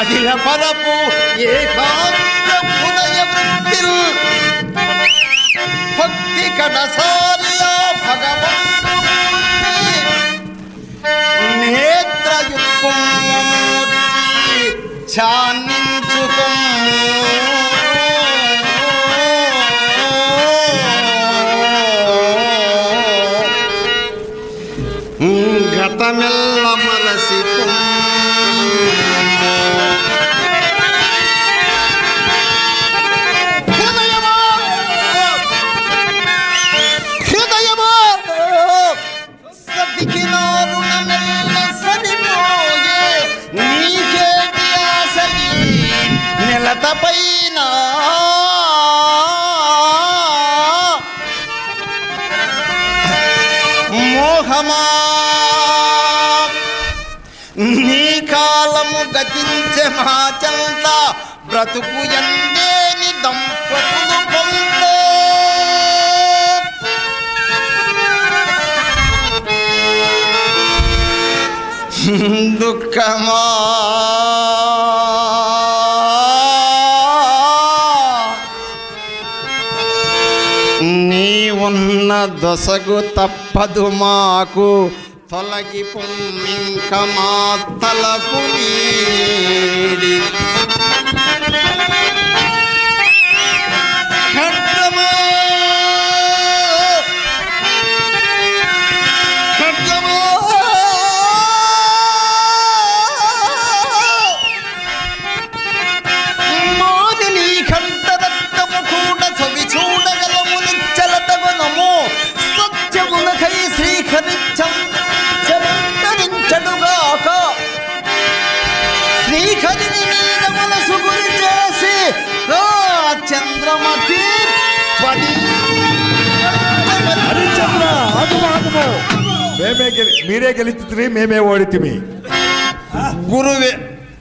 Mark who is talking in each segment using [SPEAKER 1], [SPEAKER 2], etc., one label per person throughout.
[SPEAKER 1] పదిల పరపు ఏకాగ్ర హృదయ వృత్తిల్ భక్తి కడసారియ భగవంతుని నేత్రయుక్తమూర్తి పైన మోహమా నీ కాలము గతించే మా చెంత బ్రతుకు ఎందేని దంపతులు పొంద. దుఃఖమా ఉన్న దొసగు తప్పదు మాకు. తొలగి పొమ్మింక మా తలపు
[SPEAKER 2] మేమే గెలి మీరే గెలిచితిరి మేమే ఓడితిమి.
[SPEAKER 1] గురువే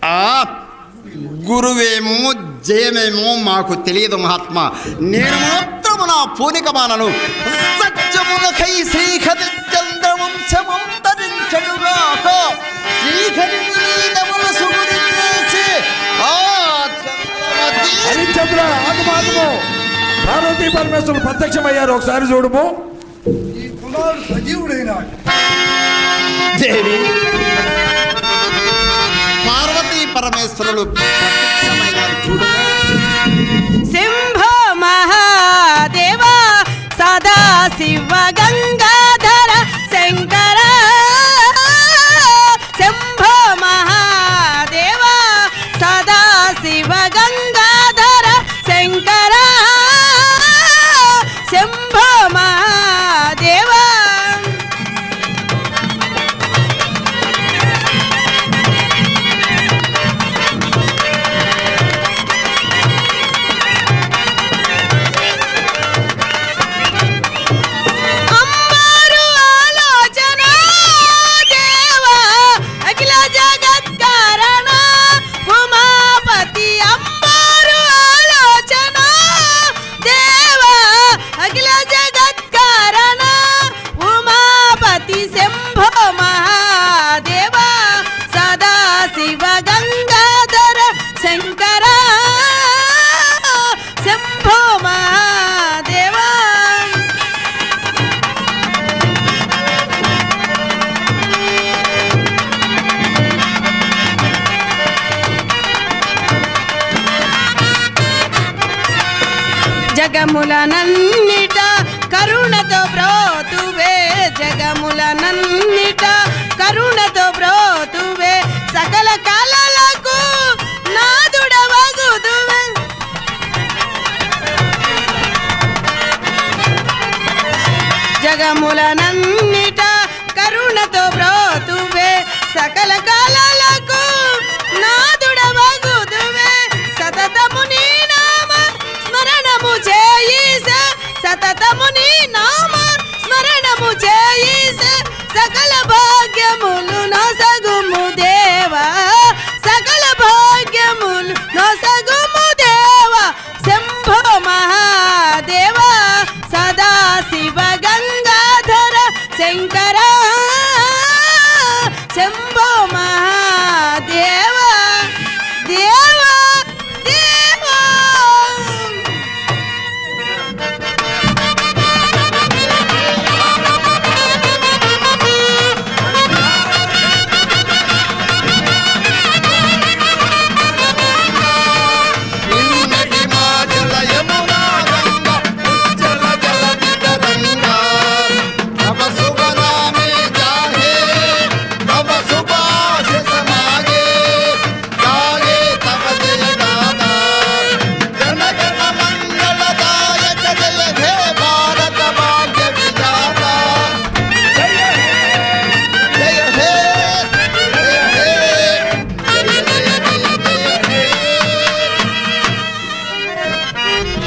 [SPEAKER 1] ఆ గురువేమో జయమేమో మాకు తెలియదు మహాత్మా. నేను మాత్రము నా పూనిక మానను సత్యమునకై శ్రీహరి చంద్రవంశమం తరించడుగాక శ్రీహరి మనసు గురి చేసి ఆ చంద్రమతి
[SPEAKER 2] హరిశ్చంద్ర ఆగము ఆగము పార్వతీ పరమేశ్వరులు ప్రత్యక్షమయ్యారు. ఒకసారి చూడుము.
[SPEAKER 3] కుమారుడు సజీవుడైనాడు
[SPEAKER 1] దేవి. పార్వతీ పరమేశ్వరులు ప్రత్యక్షమైనారు చూడు
[SPEAKER 4] శంభో మహాదేవ సదా శివ జగములనన్నిట కరుణతో బ్రోతువే జగములనన్నిట కరుణతో బ్రోతువే సకల కళలకు నాదుడవగుదువే. జగములనన్నిట కరుణతో బ్రోతువే సకల సకల భాగ్యములు నొసగుము దేవా. సకల భాగ్యములు నొసగుము దేవా. శంభో మహాదేవా. సదా శివ గంగాధర శంకర. శంభ